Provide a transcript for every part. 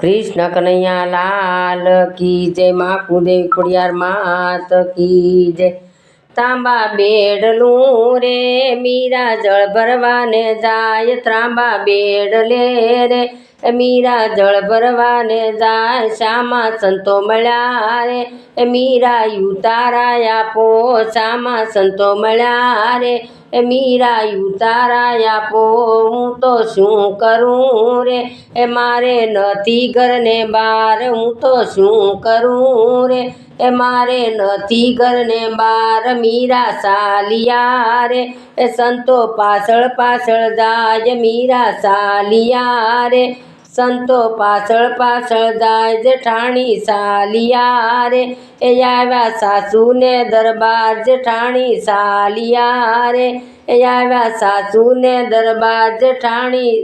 કૃષ્ણ કનૈયા લાલ કી જય મા કુદેવ ખોડિયાર માત કી જય. તાંબા બેડલું રે, મીરા જળ ભરવાને જાય. ત્રાંબા બેડલે રે, મીરા જળ ભરવાને જાય. શ્યામા સંતો મળ્યા રે, મીરા યુતારા આપો શ્યામા સંતો મળ્યા રે એ મીરા યુતારા આપો હું તો શું કરું રે? એ મારે નથી ઘરને બાર, હું તો શું કરું રે? એ મારે નથી ઘરને બાર, મીરા સાલિયા રે. એ સંતો પાછળ પાછળ જાય મીરા સાલિયા રે. સંતો પાછળ પાછળ જાય જેઠાણી સાલિયા રે એ આવ્યા સાસુને દરબાર જેઠાણી સાલિયા રે એ આવ્યા સાસુને દરબાર જેઠાણી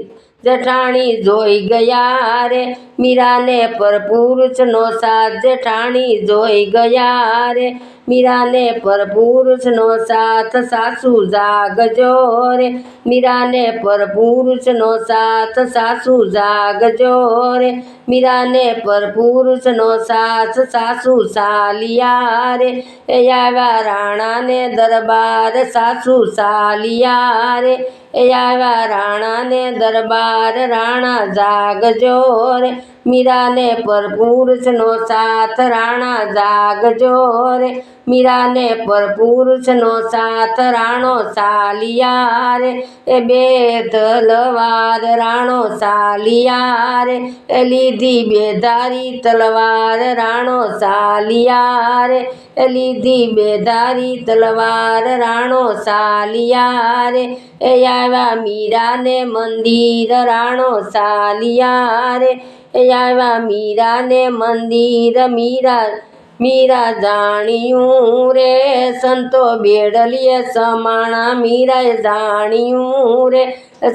જેઠાણી જોઈ ગયા રે મીરાને પર પુરુષનો સાથ જેઠાણી જોઈ ગયા રે મીરાને પર પુરુષનો સાથ સાસુ જાગજો રે મીરાને પર પુરુષનો સાથ સાસુ જાગજો રે મીરાને પર પુરુષનો સાથ સાસુ સાલિયા રે એ આવ્યા રાણાને દરબાર સાસુ સાલિયા રે એ આવ્યા રાણાને દરબાર રાણા જાગજો રે મીરાને પર પુરુષનો સાથ રાણા જાગજો રે. મીરાને પર પુરુષનો સાથ રાણો સાલિયા રે. એ બે તલવાર રાણો સાલિયા રે. એ લીધી બેધારી તલવાર રાણો સાલિયા રે. એ લીધી બેધારી તલવાર રાણો સાલિયા રે. એ આવ્યા મીરાને મંદિર રાણો સાલિયા રે. એ આવ્યા મીરાને મંદિર મીરા મીરા જાણ્યું રે, સંતો બેડલીએ સમાણા મીરાએ જાણ્યું રે,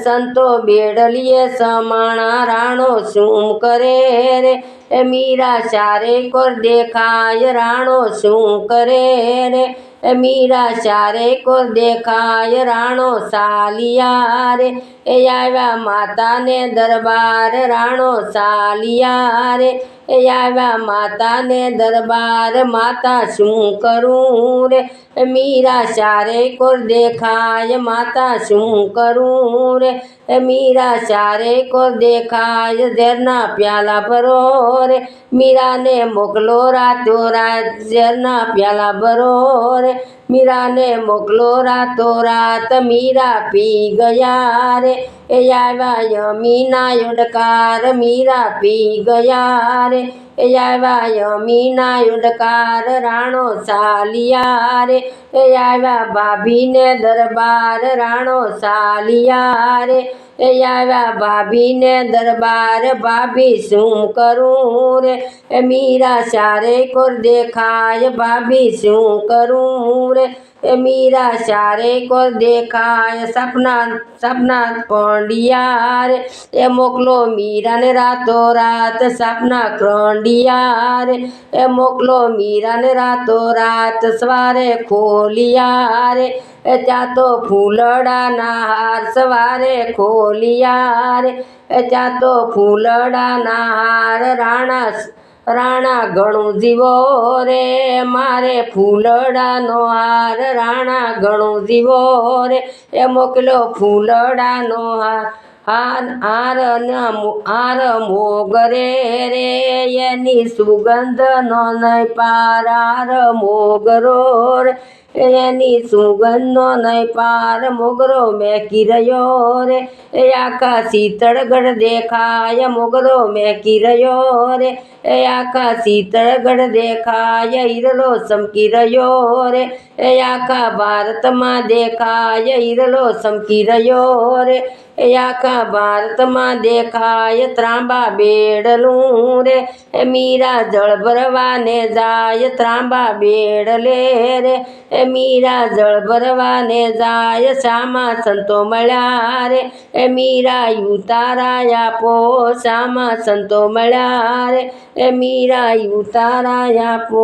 સંતો બેડલીએ સમાણા રાણો શું કરે રે? એ મીરા ચારે કોર દેખાય, રાણો શું કરે રે? એ મીરા ચારે કોર દેખાય, રાણો સાલિયા રે. એ આવ્યા માતાને દરબાર, રાણો સાલિયા રે. એ આવ્યા માતાને દરબાર, માતા શું કરું રે? મીરા ચારે કોર દેખાય, માતા શું કરું રે? મીરા ચારે કોર દેખાય, ઝેરના પ્યાલા ભરો રે, મીરાને મોકલો રાતો ઝેરના પ્યાલા ભરો રે. મીરાને મોકલો રાતો રાત, મીરા પી ગયા રે. એ આવ્યા યમીના યુડકાર, મીરા પી ગયા રે. એ આવ્યા યમીના યુડકાર, રાણો સાલિયા રે. એ આવ્યા ભાભીને દરબાર, રાણો સાલિયા રે. એ આવ્યા ભાભીને દરબાર ભાભી શું કરું રે? એ મીરા સારે કોર દેખાય, ભાભી શું કરું રે? એ મીરા ચારે કોર દેખાય સપના સપના પંડિયા રે એ મોકલો મીરાને રાતો રાત સપના ક્રંડિયા રે એ મોકલો મીરાને રાતો રાત સવારે ખોલિયા રે એ ત્યાં તો ફૂલડાના હાર સવારે ખોલિયા રે એ રાણા ઘણું જીવો રે, મારે ફૂલડાનો હાર. રાણા ઘણું જીવો રે, એ મોકલો ફૂલડાનો હાર. હાર હાર હાર મોગરે રે એની સુગંધ નો નહીં પાર. હાર મોગરો રે, એની સુગંધનો નહીં પાર. મોગરો મેકી રહ્યો રે, એ આખા શીતળગઢ દેખાય. મોગરો મેકી રહ્યો રે એ આખા શીતળગઢ દેખાય ઈરલો સમકી રહ્યો રે એ આખા ભારતમાં દેખાય ઈરલો સમકી રહ્યો રે એ આખા ભારતમાં દેખાય, ત્રાંબા બેડલું રે એ મીરા જળ ભરવાને જાય, ત્રાંબા બેડલે રે એ મીરા જળ ભરવાને જાય શામા સંતો મળ્યા રે એ મીરા યુતારા આપો શામા સંતો મળ્યા રે એ મીરાયું તારા આપો